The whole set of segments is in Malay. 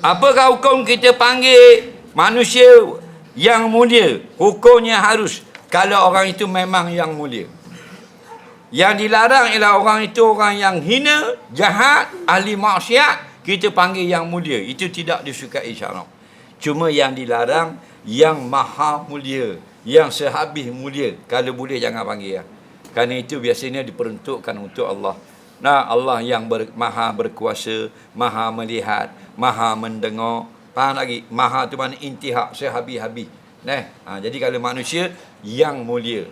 Apakah hukum kita panggil manusia yang mulia? Hukumnya harus kalau orang itu memang yang mulia. Yang dilarang ialah orang itu orang yang hina, jahat, ahli maksiat, kita panggil yang mulia. Itu tidak disukai syarak. Cuma yang dilarang yang maha mulia, yang sehabis mulia. Kalau boleh jangan panggil ya. Kerana itu biasanya diperuntukkan untuk Allah. Nah, Allah yang ber, maha berkuasa, maha melihat, maha mendengar. Faham lagi? Maha tu mana intihak, sehabis-habis. Nah, ha, jadi kalau manusia yang mulia.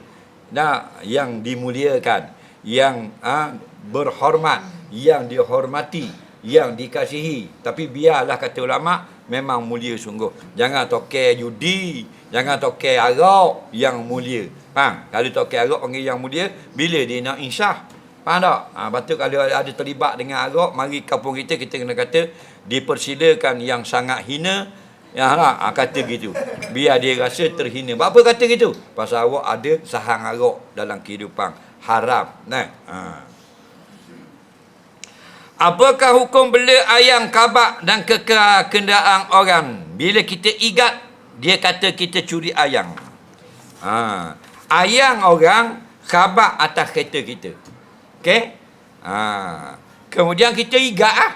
Nah, yang dimuliakan, yang ha, berhormat, yang dihormati, yang dikasihi. Tapi biarlah kata ulama memang mulia sungguh. Jangan tokai judi, jangan tokai arak yang mulia. Ha, kalau tokai arak panggil yang mulia bila dia nak insah. Faham tak? Ha, patut kalau ada terlibat dengan arak, mari kampung kita, kita kena kata, dipersilakan yang sangat hina, Ya lah, ha, kata gitu. Biar dia rasa terhina. Apa kata gitu? Pasal awak ada sahang arak dalam kehidupan. Haram. Nah. Ha. Apakah hukum bela ayam kabak dan kekal kenderaan orang? Bila kita igat, dia kata kita curi ayam. Ha. Ayam orang kabak atas kereta kita. Okey? Ha. Kemudian kita igat ah.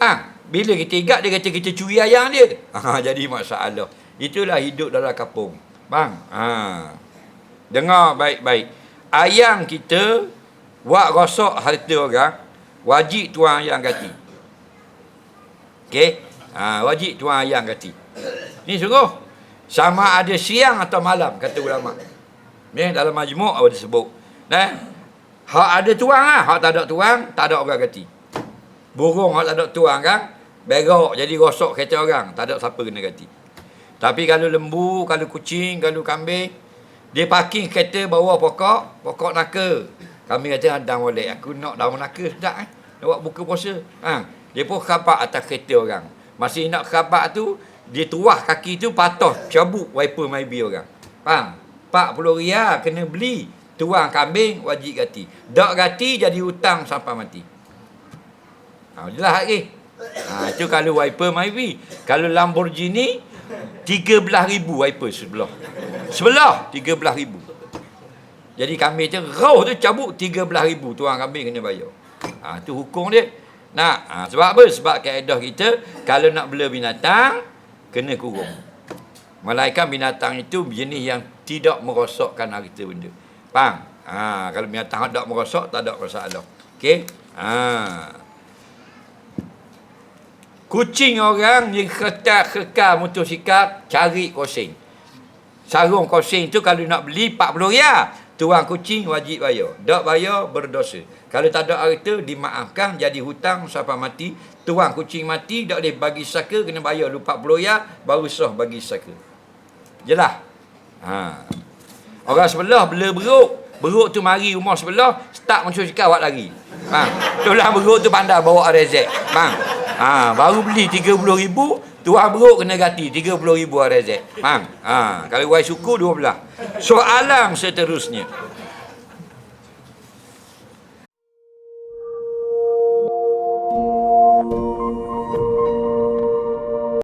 Ha. Bila kita igat dia kata kita curi ayam dia. Ha. jadi masalah. Itulah hidup dalam kampung. Bang. Ha. Dengar baik-baik. Ayam kita buat rosak harta orang, wajib tuan ayam ganti. Okey? Ha, wajib tuan ayam ganti. Ni sungguh. Sama ada siang atau malam kata ulama. Ni dalam majmuk ada sebut. Nah, hak ada tuang ah, hak tak ada tuang, tak ada orang ganti. Burung hak tak ada tuang kan, berok jadi rosak kereta orang, tak ada siapa kena ganti. Tapi kalau lembu, kalau kucing, kalau kambing, dia parking kereta bawah pokok, pokok naka. Kami kata hadang boleh. Aku nak daun naka sedap eh. Nak buat buka puasa. Ha. Dia pun khabar atas kereta orang. Masih nak khabar tu, dia tuah kaki tu patah cabut wiper maybe orang. Faham? 40 riyal kena beli. Tuang kambing wajib ganti. Tak ganti jadi hutang sampai mati. Ha, jelas lagi. Ha, itu kalau wiper maybe. Kalau Lamborghini 13,000 wiper sebelah. Sebelah 13,000. Jadi kambing tu rauh tu cabut 13,000 tuang kambing kena bayar. Ha, tu hukum dia. Nah, ha, sebab apa? Sebab kaedah kita kalau nak bela binatang kena kurung. Melainkan binatang itu jenis yang tidak merosakkan harta benda. Faham? Ha, kalau binatang tak merosak, tak ada masalah. Okey? Ha. Kucing orang yang kekal kekal motosikal cari kosing. Sarung kosing tu kalau nak beli 40 riyal. Tuang kucing wajib bayar. Tak bayar berdosa. Kalau tak ada harta dimaafkan jadi hutang sampai mati. Tuang kucing mati tak boleh bagi saka kena bayar dulu 40 riyal baru sah bagi saka. Jelas? Ha. Orang sebelah bela beruk. Beruk tu mari rumah sebelah, start motosikal awak lari. Ha. Itulah beruk tu pandai bawa RZ. Bang. Ha, baru beli 30 ribu, tuan beruk kena ganti 30 ribu RZ. Faham? Ha, kalau wai suku 12. Soalan seterusnya.